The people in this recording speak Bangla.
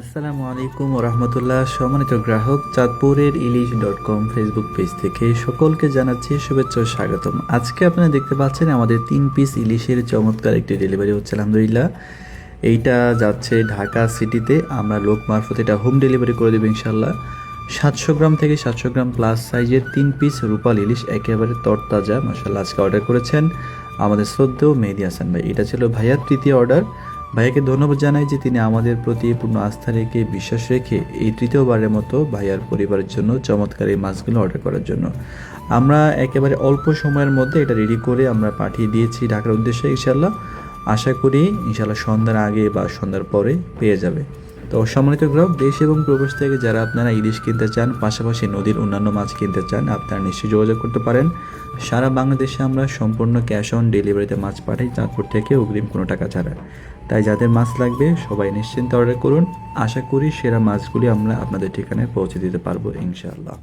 আসসালামু আলাইকুম রহমতুল্লাহ সম্মানিত গ্রাহক, চাঁদপুরের Ilish dot com Facebook page থেকে সকলকে জানাচ্ছি শুভেচ্ছা ও স্বাগতম। আজকে আপনারা দেখতে পাচ্ছেন আমাদের তিন পিস ইলিশের চমৎকার একটি ডেলিভারি হচ্ছে, আলহামদুলিল্লাহ। এইটা যাচ্ছে ঢাকা সিটিতে। আমরা লোক মারফত এটা হোম ডেলিভারি করে দেবো ইনশাল্লাহ সাতশো গ্রাম থেকে সাতশো গ্রাম প্লাস সাইজের তিন পিস রূপাল ইলিশ একেবারে তরতাজা মাসাল্লাহ আজকে অর্ডার করেছেন আমাদের শ্রদ্ধেয় মেহেদি হাসান ভাই। এটা ছিল ভাইয়ার তৃতীয় অর্ডার ভাইয়াকে ধন্যবাদ জানাই যে তিনি আমাদের প্রতি পূর্ণ আস্থা রেখে, বিশ্বাস রেখে এই তৃতীয়বারের মতো ভাইয়ার পরিবারের জন্য চমৎকার এই মাছগুলো অর্ডার করার জন্য। আমরা একেবারে অল্প সময়ের মধ্যে এটা রেডি করে আমরা পাঠিয়ে দিয়েছি ঢাকার উদ্দেশ্যে ইনশাল্লাহ আশা করি ইনশাল্লাহ সন্ধ্যার আগে বা সন্ধ্যার পরে পেয়ে যাবে। তো সম্মানিত গ্রাহক, দেশ এবং প্রবেশ থেকে যারা আপনারা ইলিশ কিনতে চান, পাশাপাশি নদীর অন্যান্য মাছ কিনতে চান, আপনারা নিশ্চয়ই যোগাযোগ করতে পারেন। সারা বাংলাদেশে আমরা সম্পূর্ণ ক্যাশ অন ডেলিভারিতে মাছ পাঠাই চাঁদপুর থেকে অগ্রিম কোনো টাকা ছাড়া। তাই যাদের মাছ লাগবে, সবাই নিশ্চিন্তে অর্ডার করুন। আশা করি সেরা মাছগুলি আমরা আপনাদের ঠিকানায় পৌঁছে দিতে পারব, ইনশাআল্লাহ।